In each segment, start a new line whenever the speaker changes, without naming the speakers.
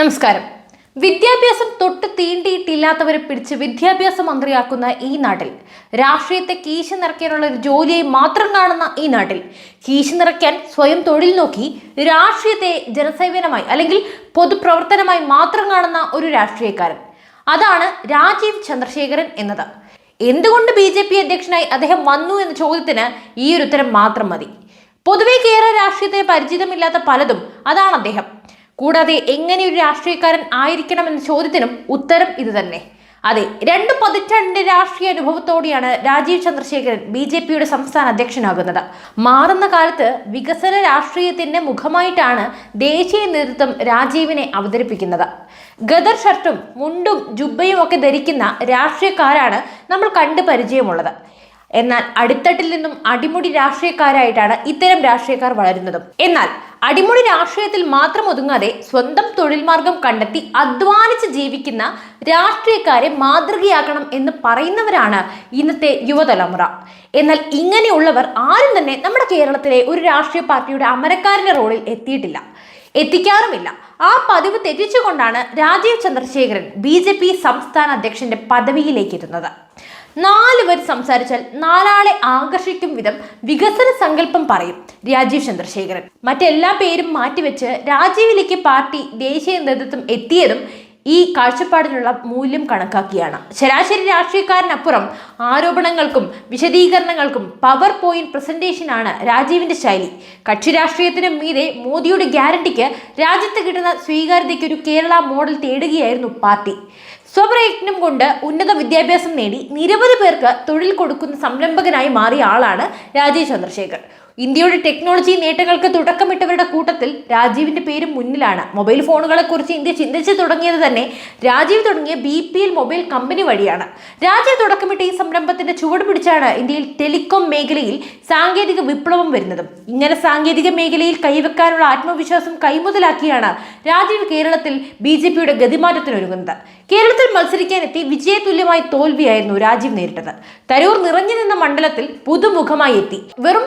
നമസ്കാരം. വിദ്യാഭ്യാസം തൊട്ട് തീണ്ടിയിട്ടില്ലാത്തവരെ പിടിച്ച് വിദ്യാഭ്യാസ മന്ത്രിയാക്കുന്ന ഈ നാട്ടിൽ രാഷ്ട്രീയത്തെ കീശ നിറയ്ക്കാനുള്ള ഒരു ജോലിയായി മാത്രം കാണുന്ന ഈ നാട്ടിൽ കീശ നിറയ്ക്കാൻ സ്വയം തൊഴിൽ നോക്കി രാഷ്ട്രീയത്തെ ജനസേവനമായി അല്ലെങ്കിൽ പൊതുപ്രവർത്തനമായി മാത്രം കാണുന്ന ഒരു രാഷ്ട്രീയക്കാരൻ. അതാണ് രാജീവ് ചന്ദ്രശേഖരൻ എന്നത്. എന്തുകൊണ്ട് ബി ജെ പി അധ്യക്ഷനായി അദ്ദേഹം വന്നു എന്ന ചോദ്യത്തിന് ഈ ഒരു ഉത്തരം മാത്രം മതി. പൊതുവെ കേരള രാഷ്ട്രീയത്തെ പരിചിതമില്ലാത്ത പലതും അതാണ് അദ്ദേഹം. കൂടാതെ എങ്ങനെ ഒരു രാഷ്ട്രീയക്കാരൻ ആയിരിക്കണം എന്ന ചോദ്യത്തിനും ഉത്തരം ഇത് തന്നെ. അതെ രണ്ട് പതിറ്റാണ്ടിന്റെ രാഷ്ട്രീയ അനുഭവത്തോടെയാണ് രാജീവ് ചന്ദ്രശേഖരൻ ബി ജെ പിയുടെ സംസ്ഥാന അധ്യക്ഷനാകുന്നത്. മാറുന്ന കാലത്ത് വികസന രാഷ്ട്രീയത്തിന്റെ മുഖമായിട്ടാണ് ദേശീയ നേതൃത്വം രാജീവിനെ അവതരിപ്പിക്കുന്നത്. ഗദർ ഷർട്ടും മുണ്ടും ജുബയും ഒക്കെ ധരിക്കുന്ന രാഷ്ട്രീയക്കാരാണ് നമ്മൾ കണ്ടു പരിചയമുള്ളത്. എന്നാൽ അടിത്തട്ടിൽ നിന്നും അടിമുടി രാഷ്ട്രീയക്കാരായിട്ടാണ് ഇത്തരം രാഷ്ട്രീയക്കാർ വളരുന്നതും. എന്നാൽ അടിമുടി രാഷ്ട്രീയത്തിൽ മാത്രം ഒതുങ്ങാതെ സ്വന്തം തൊഴിൽ മാർഗം കണ്ടെത്തി അധ്വാനിച്ച് ജീവിക്കുന്ന രാഷ്ട്രീയക്കാരെ മാതൃകയാക്കണം എന്ന് പറയുന്നവരാണ് ഇന്നത്തെ യുവതലമുറ. എന്നാൽ ഇങ്ങനെയുള്ളവർ ആരും തന്നെ നമ്മുടെ കേരളത്തിലെ ഒരു രാഷ്ട്രീയ പാർട്ടിയുടെ അമരക്കാരന്റെ റോളിൽ എത്തിയിട്ടില്ല. എത്തിക്കാറുമില്ല. ആ പതിവ് തെറ്റിച്ചുകൊണ്ടാണ് രാജീവ് ചന്ദ്രശേഖരൻ ബി സംസ്ഥാന അധ്യക്ഷന്റെ പദവിയിലേക്ക് എത്തുന്നത് നാല് വരി സംസാരിച്ചാൽ നാലാളെ ആകർഷിക്കും വിധം വികസന സങ്കല്പം പറയും രാജീവ് ചന്ദ്രശേഖരൻ. മറ്റെല്ലാ പേരും മാറ്റിവെച്ച് രാജീവിലേക്ക് പാർട്ടി ദേശീയ നേതൃത്വം എത്തിയതും ഈ കാഴ്ചപ്പാടിനുള്ള മൂല്യം കണക്കാക്കിയാണ്. ശരാശരി രാഷ്ട്രീയക്കാരനപ്പുറം ആരോപണങ്ങൾക്കും വിശദീകരണങ്ങൾക്കും പവർ പോയിന്റ് പ്രസന്റേഷനാണ് രാജീവിന്റെ ശൈലി. കക്ഷി രാഷ്ട്രീയത്തിനും മീതെ മോദിയുടെ ഗ്യാരണ്ടിക്ക് രാജ്യത്ത് കിട്ടുന്ന സ്വീകാര്യതയ്ക്ക് ഒരു കേരള മോഡൽ തേടുകയായിരുന്നു പാർട്ടി. സ്വപ്രയത്നം കൊണ്ട് ഉന്നത വിദ്യാഭ്യാസം നേടി നിരവധി പേർക്ക് തൊഴിൽ കൊടുക്കുന്ന സംരംഭകനായി മാറിയ ആളാണ് രാജീവ് ചന്ദ്രശേഖർ. ഇന്ത്യയുടെ ടെക്നോളജി നേട്ടങ്ങൾക്ക് തുടക്കമിട്ടവരുടെ കൂട്ടത്തിൽ രാജീവിന്റെ പേര് മുന്നിലാണ്. മൊബൈൽ ഫോണുകളെക്കുറിച്ച് ഇന്ത്യ ചിന്തിച്ചു തുടങ്ങിയത് തന്നെ രാജീവ് തുടങ്ങിയ B P L mobile company വഴിയാണ്. രാജീവ് തുടക്കമിട്ട ഈ സംരംഭത്തിന്റെ ചുവട് പിടിച്ചാണ് ഇന്ത്യയിൽ ടെലികോം മേഖലയിൽ സാങ്കേതിക വിപ്ലവം വരുന്നതും. ഇങ്ങനെ സാങ്കേതിക മേഖലയിൽ കൈവെക്കാനുള്ള ആത്മവിശ്വാസം കൈമുതലാക്കിയാണ് രാജീവ് കേരളത്തിൽ ബി ജെ പിയുടെ ഗതിമാറ്റത്തിനൊരുങ്ങുന്നത്. കേരളത്തിൽ മത്സരിക്കാനെത്തി വിജയതുല്യമായ തോൽവിയായിരുന്നു രാജീവ് നേരിട്ടത്. തരൂർ നിറഞ്ഞു നിന്ന മണ്ഡലത്തിൽ പുതുമുഖമായി എത്തി. വെറും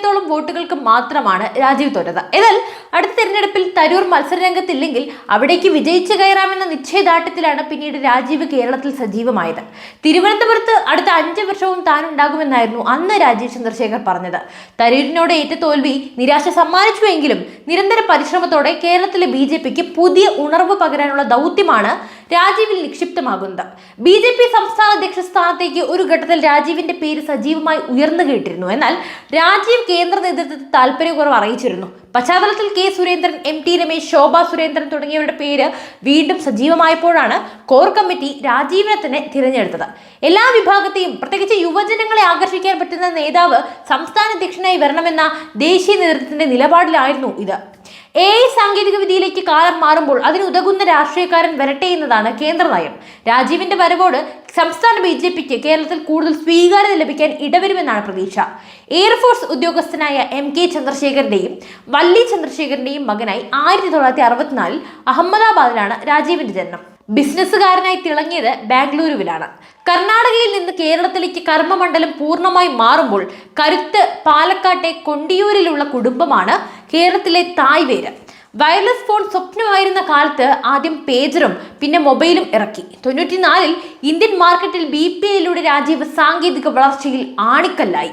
പതിനയ്യായിരത്തോളം വോട്ടുകൾക്ക് മാത്രമാണ് രാജീവ് തോറ്റത്. എന്നാൽ അടുത്ത തെരഞ്ഞെടുപ്പിൽ തരൂർ മത്സരരംഗത്തില്ലെങ്കിൽ അവിടേക്ക് വിജയിച്ചു കയറാമെന്ന നിശ്ചയദാർഢ്യത്തിലാണ് പിന്നീട് രാജീവ് കേരളത്തിൽ സജീവമായത്. തിരുവനന്തപുരത്ത് അടുത്ത അഞ്ച് വർഷവും താൻ ഉണ്ടാകുമെന്നായിരുന്നു അന്ന് രാജീവ് ചന്ദ്രശേഖർ പറഞ്ഞത്. തരൂരിനോട് ഏറ്റ തോൽവി നിരാശ സമ്മാനിച്ചുവെങ്കിലും നിരന്തര പരിശ്രമത്തോടെ കേരളത്തിലെ ബി പുതിയ ഉണർവ് പകരാനുള്ള ദൗത്യമാണ് രാജീവിൽ നിക്ഷിപ്തമാകുന്നത്. ബി ജെ പി സംസ്ഥാന അധ്യക്ഷ സ്ഥാനത്തേക്ക് ഒരു ഘട്ടത്തിൽ രാജീവിന്റെ പേര് സജീവമായി ഉയർന്നു കേട്ടിരുന്നു. എന്നാൽ രാജീവ് കേന്ദ്ര നേതൃത്വത്തിൽ താല്പര്യക്കുറവ് അറിയിച്ചിരുന്നു. പശ്ചാത്തലത്തിൽ K Surendran M T Ramesh Shobha Surendran തുടങ്ങിയവരുടെ പേര് വീണ്ടും സജീവമായപ്പോഴാണ് കോർ കമ്മിറ്റി രാജീവിനെ തന്നെ തിരഞ്ഞെടുത്തത്. എല്ലാ വിഭാഗത്തെയും പ്രത്യേകിച്ച് യുവജനങ്ങളെ ആകർഷിക്കാൻ പറ്റുന്ന നേതാവ് സംസ്ഥാന അധ്യക്ഷനായി വരണമെന്ന ദേശീയ നേതൃത്വത്തിന്റെ നിലപാടിലായിരുന്നു ഇത്. എ ഐ സാങ്കേതിക വിദ്യയിലേക്ക് കാലം മാറുമ്പോൾ അതിനുതകുന്ന രാഷ്ട്രീയക്കാരൻ വരട്ടെ എന്നതാണ് കേന്ദ്ര നയം. രാജീവിന്റെ വരവോട് സംസ്ഥാന ബി ജെ പിക്ക് കേരളത്തിൽ കൂടുതൽ സ്വീകാര്യത ലഭിക്കാൻ ഇടവരുമെന്നാണ് പ്രതീക്ഷ. എയർഫോഴ്സ് ഉദ്യോഗസ്ഥനായ എം കെ ചന്ദ്രശേഖരന്റെയും വല്ലി ചന്ദ്രശേഖരന്റെയും മകനായി ആയിരത്തി തൊള്ളായിരത്തി അറുപത്തിനാലിൽ അഹമ്മദാബാദിലാണ് രാജീവിന്റെ ജനനം. ബിസിനസ്സുകാരനായി തിളങ്ങിയത് ബാംഗ്ലൂരുവിലാണ്. കർണാടകയിൽ നിന്ന് കേരളത്തിലേക്ക് കർമ്മമണ്ഡലം പൂർണമായി മാറുമ്പോൾ കരുത്ത് പാലക്കാട്ടെ കൊണ്ടിയൂരിലുള്ള കുടുംബമാണ് കേരളത്തിലെ തായ്വേര് വയർലെസ് ഫോൺ സ്വപ്നമായിരുന്ന കാലത്ത് ആദ്യം പേജറും പിന്നെ മൊബൈലും ഇറക്കി. തൊണ്ണൂറ്റിനാലിൽ ഇന്ത്യൻ മാർക്കറ്റിൽ ബി പി ഐയിലൂടെ രാജീവ് സാങ്കേതിക വളർച്ചയിൽ ആണിക്കല്ലായി.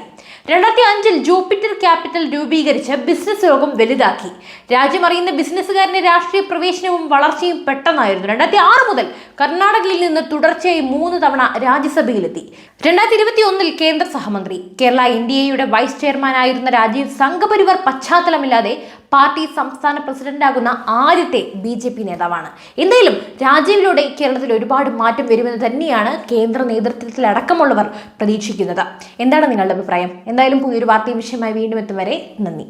രണ്ടായിരത്തി അഞ്ചിൽ ജൂപ്പിറ്റർ ക്യാപിറ്റൽ രൂപീകരിച്ച് ബിസിനസ് ലോകം വലുതാക്കി. രാജ്യം അറിയുന്ന ബിസിനസ്സുകാരന്റെ രാഷ്ട്രീയ പ്രവേശനവും വളർച്ചയും പെട്ടെന്നായിരുന്നു. രണ്ടായിരത്തി ആറ് മുതൽ കർണാടകയിൽ നിന്ന് തുടർച്ചയായി മൂന്ന് തവണ രാജ്യസഭയിലെത്തി. രണ്ടായിരത്തി ഇരുപത്തി ഒന്നിൽ കേന്ദ്ര സഹമന്ത്രി. കേരള ഇന്ത്യയുടെ വൈസ് ചെയർമാനായിരുന്ന രാജീവ് സംഘപരിവാർ പശ്ചാത്തലമില്ലാതെ പാർട്ടി സംസ്ഥാന പ്രസിഡന്റാകുന്ന ആദ്യത്തെ ബി ജെ പി നേതാവാണ്. എന്തായാലും രാജീവിലൂടെ കേരളത്തിൽ ഒരുപാട് മാറ്റം വരുമെന്ന് തന്നെയാണ് കേന്ദ്ര നേതൃത്വത്തിലടക്കമുള്ളവർ പ്രതീക്ഷിക്കുന്നത്. എന്താണ് നിങ്ങളുടെ അഭിപ്രായം? എന്തായാലും പുതിയൊരു വാർത്തയും വിഷയമായി വീണ്ടും എത്തും വരെ നന്ദി.